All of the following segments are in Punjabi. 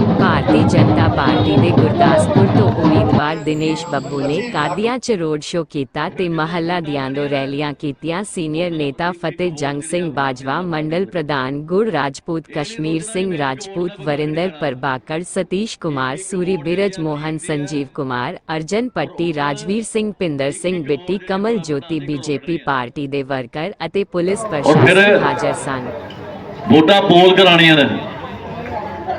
Bharatiya Janata party ਦੇ ਗੁਰਦਾਸਪੁਰ ਤੋਂ ਉਮੀਦਵਾਰ ਦਿਨੇਸ਼ ਬੱਬੂ ਨੇ ਕਾਦੀਆਂ 'ਚ ਰੋਡ ਸ਼ੋਅ ਕੀਤਾ ਤੇ ਮਹੱਲਾ ਦੀਆਂ ਦੋ ਰੈਲੀਆਂ ਕੀਤੀਆਂ। ਸੀਨੀਅਰ ਨੇਤਾ ਫਤਿਹ ਜੰਗ ਸਿੰਘ ਬਾਜਵਾ ਮੰਡਲ ਪ੍ਰਧਾਨ ਗੁਰ ਰਾਜਪੂਤ ਕਸ਼ਮੀਰ ਸਿੰਘ ਰਾਜਪੂਤ ਵਰਿੰਦਰ ਪ੍ਰਭਾਕਰ ਸਤੀਸ਼ ਕੁਮਾਰ ਸੂਰੀ ਬਿਰਜ ਮੋਹਨ ਸੰਜੀਵ ਕੁਮਾਰ ਅਰਜਨ ਪੱਟੀ ਰਾਜਵੀਰ ਸਿੰਘ ਪਿੰਦਰ ਸਿੰਘ ਬਿੱਟੀ ਕਮਲ ਜੋਤੀ ਬੀਜੇਪੀ ਪਾਰਟੀ ਦੇ ਵਰਕਰ ਅਤੇ ਪੁਲਿਸ ਪ੍ਰਸ਼ਾਸਨ ਹਾਜ਼ਰ ਸਨ। ਵੋਟਾਂ ਪੋਲ ਕਰਾਣੀਆਂ ਨੇ।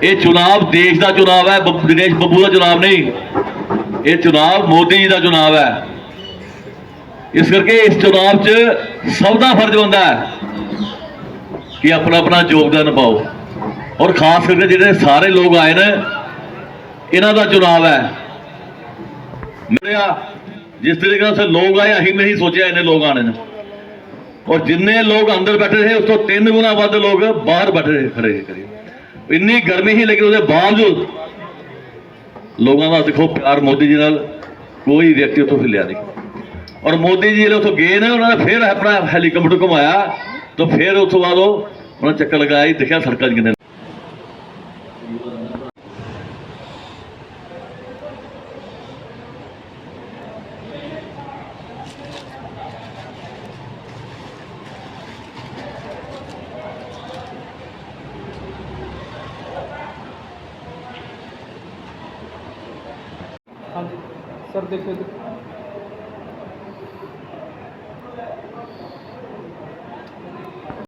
ਇਹ ਚੁਣਾਵ ਦੇਸ਼ ਦਾ ਚੁਣਾਵ ਹੈ ਬੱਬੂ- ਦਿਨੇਸ਼ ਬੱਬੂ ਦਾ ਚੁਣਾਵ ਨਹੀਂ। ਇਹ ਚੁਣਾਵ ਮੋਦੀ ਜੀ ਦਾ ਚੁਣਾਵ ਹੈ। ਇਸ ਕਰਕੇ ਇਸ ਚੁਣਾਵ 'ਚ ਸਭ ਦਾ ਫਰਜ਼ ਹੁੰਦਾ ਹੈ ਕਿ ਆਪਣਾ ਆਪਣਾ ਯੋਗਦਾਨ ਪਾਓ। ਔਰ ਖਾਸ ਕਰਕੇ ਜਿਹੜੇ ਸਾਰੇ ਲੋਕ ਆਏ ਨੇ, ਇਹਨਾਂ ਦਾ ਚੁਣਾਵ ਹੈ। ਮੇਰਾ ਜਿਸ ਤਰੀਕੇ ਨਾਲ ਲੋਕ ਆਏ, ਅਸੀਂ ਨਹੀਂ ਸੋਚਿਆ ਇੰਨੇ ਲੋਕ ਆਣੇ ਨੇ। ਔਰ ਜਿੰਨੇ ਲੋਕ ਅੰਦਰ ਬੈਠੇ ਰਹੇ, ਉਸ ਤੋਂ ਤਿੰਨ ਗੁਣਾ ਵੱਧ ਲੋਕ ਬਾਹਰ ਬੈਠੇ ਰਹੇ, ਖੜੇ ਕਰੀ ਇੰਨੀ ਗਰਮੀ ਸੀ, ਲੇਕਿਨ ਉਹਦੇ ਬਾਵਜੂਦ ਲੋਕਾਂ ਦਾ ਦੇਖੋ ਪਿਆਰ ਮੋਦੀ ਜੀ ਨਾਲ ਕੋਈ ਵਿਅਕਤੀ ਉੱਥੋਂ ਹਿੱਲਿਆ ਨਹੀਂ। ਔਰ ਮੋਦੀ ਜੀ ਜਦੋਂ ਉੱਥੋਂ ਗਏ ਨੇ, ਉਹਨਾਂ ਨੇ ਫਿਰ ਆਪਣਾ ਹੈਲੀਕਾਪਟਰ ਘੁਮਾਇਆ, ਤਾਂ ਫਿਰ ਉਸ ਬਾਅਦ ਉਹਨਾਂ ਨੇ ਚੱਕਰ ਲਗਾਇਆ ਹੀ ਦੇਖਿਆ ਸੜਕਾਂ 'ਚ ਕਿੰਨੇ ਹਾਂਜੀ ਸਰ ਦੇਖੋ ਇੱਧਰ।